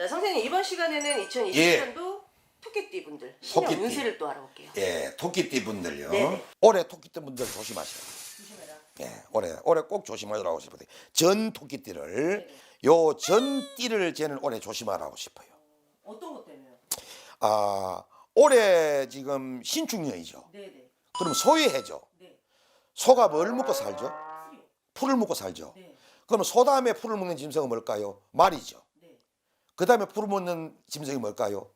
자, 선생님 이번 시간에는 2020년도 토끼띠 분들 신년 토끼띠. 운세를 또 알아볼게요. 예, 토끼띠 분들요. 네네. 올해 토끼띠 분들 조심하세요. 조심해라. 예, 올해 올해 꼭 조심하라고 싶어요. 전 토끼띠를 네네. 요 전 띠를 저는 올해 조심하라고 싶어요. 어떤 것 때문에요? 아, 올해 지금 신축년이죠. 네네. 그럼 소유해죠. 네. 소가 뭘 먹고 살죠? 풀이요. 풀을 먹고 살죠. 네. 그러면 소 다음에 풀을 먹는 짐승은 뭘까요? 말이죠. 네. 그 다음에 풀을 먹는 짐승이 뭘까요?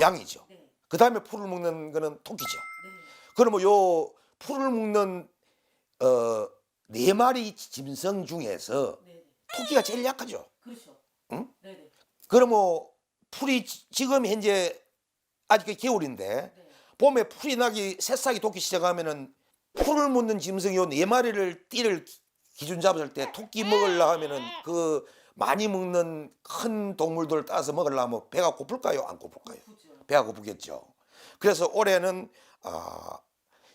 양이죠. 네. 그 다음에 풀을 먹는 거는 토끼죠. 네. 그러면 요 풀을 먹는 어, 네 마리 짐승 중에서 네. 토끼가 제일 약하죠. 그렇죠. 응? 그러면 풀이 지- 지금 현재 아직 겨울인데 네. 봄에 풀이 나기 새싹이 돋기 시작하면은 풀을 묻는 짐승이 요네 마리를 띠를 기준 잡았을 때 토끼 먹으려 하면은 그 많이 먹는 큰 동물들 따서 먹으려면 배가 고플까요? 안 고플까요? 배가 고프겠죠. 그래서 올해는 아,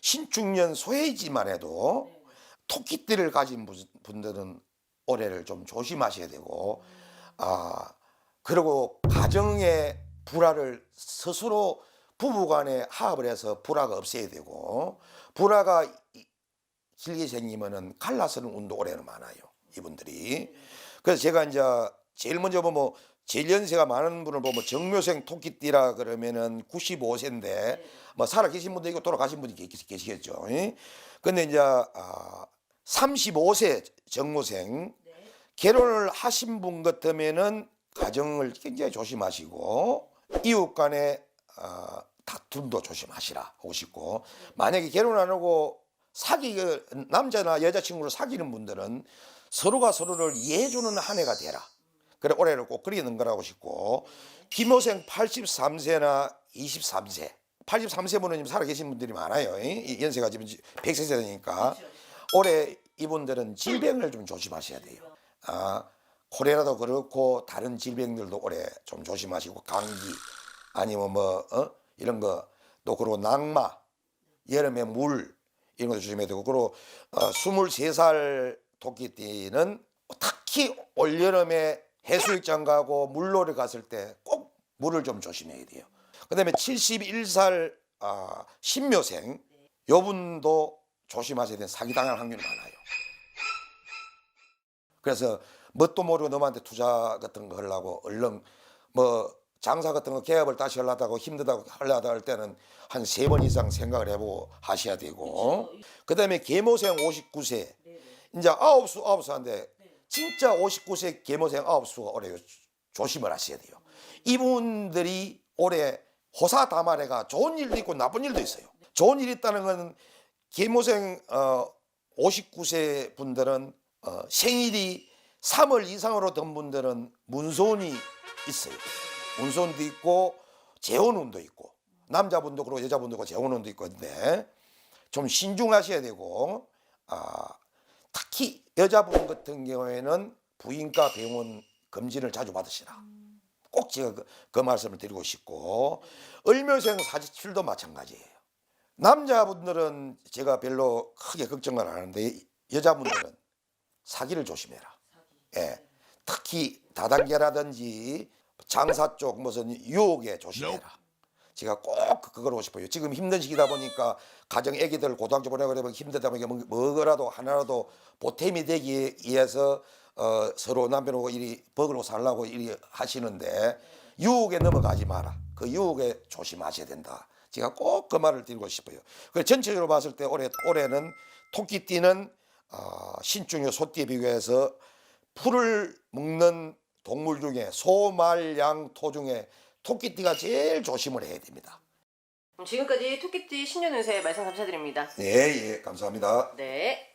신축년 소해지만 해도 네. 토끼띠를 가진 분- 분들은 올해를 좀 조심하셔야 되고 아 그리고 가정의 불화를 스스로 부부간에 화합을 해서 불화가 없애야 되고 불화가 이- 길게 생기면은 갈라서는 운도 올해는 많아요 이분들이 그래서 제가 이제 제일 먼저 보면 제일 연세가 많은 분을 보면 정묘생 토끼띠라 그러면은 95세인데 뭐 살아 계신 분도 있고 돌아가신 분이 계시- 계시겠죠. 예? 근데 이제 아, 35세 정모생 네. 결혼을 하신 분 같으면은 가정을 굉장히 조심하시고 이웃 간의 아, 다툼도 조심하시라 하고 싶고 만약에 결혼 안 하고 사귀 그 남자나 여자친구를 사귀는 분들은 서로가 서로를 이해해주는 한 해가 되라. 그래 올해를 꼭 그리는 거라고 싶고 김호생 83세나 23세 83세 분은 지금 살아계신 분들이 많아요. 연세가 지금 100세 세대니까. 올해 이분들은 질병을 좀 조심하셔야 돼요. 아, 콜레라도 그렇고 다른 질병들도 올해 좀 조심하시고 감기 아니면 뭐 어? 이런 거 또 그리고 낙마 여름에 물 이런 것도 조심해야 되고 그리고 어, 23살 토끼띠는 특히 올 여름에 해수욕장 가고 물놀이 갔을 때 꼭 물을 좀 조심해야 돼요. 그다음에 71살 아, 신묘생 요분도 조심하셔야 되는 사기당할 확률이 많아요. 그래서 뭣도 모르고 너한테 투자 같은 거 하려고 얼른 뭐 장사 같은 거 개업을 다시 하려다고 힘들다고 하려다 할 때는 한 세 번 이상 생각을 해보고 하셔야 되고 그다음에 계모생 59세 네네. 이제 아홉 수 아홉 수한데 진짜 59세 계모생 아홉 수가 올해 조심을 하셔야 돼요. 이분들이 올해 호사 다말해가 좋은 일도 있고 나쁜 일도 있어요. 좋은 일 있다는 건 계모생 어 59세 분들은 어 생일이 3월 이상으로 된 분들은 문손이 있어요. 문손도 있고 재혼운도 있고 남자분도 그렇고 여자분도 그렇고 재혼운도 있고 근데 좀 신중하셔야 되고 아 여자분 같은 경우에는 부인과 병원 검진을 자주 받으시라. 꼭 제가 그, 그 말씀을 드리고 싶고 을묘생 47도 마찬가지예요. 남자분들은 제가 별로 크게 걱정을 안 하는데 여자분들은 사기를 조심해라. 예. 특히 다단계라든지 장사 쪽 무슨 유혹에 조심해라. 제가 꼭 그걸 하고 싶어요. 지금 힘든 시기다 보니까 가정 애기들 고등학교 보내고 그러면 힘들다 보니까 뭐- 뭐라도 하나라도 보탬이 되기 위해서 어, 서로 남편하고 이리 버글로 살라고 이리 하시는데 유혹에 넘어가지 마라. 그 유혹에 조심하셔야 된다. 제가 꼭 그 말을 드리고 싶어요. 그 전체적으로 봤을 때 올해 올해는 토끼띠는 어, 신중요 소띠에 비교해서 풀을 먹는 동물 중에 소, 말, 양, 토 중에 토끼띠가 제일 조심을 해야 됩니다. 지금까지 토끼띠 신년 운세 말씀 감사드립니다. 예, 예, 감사합니다. 네.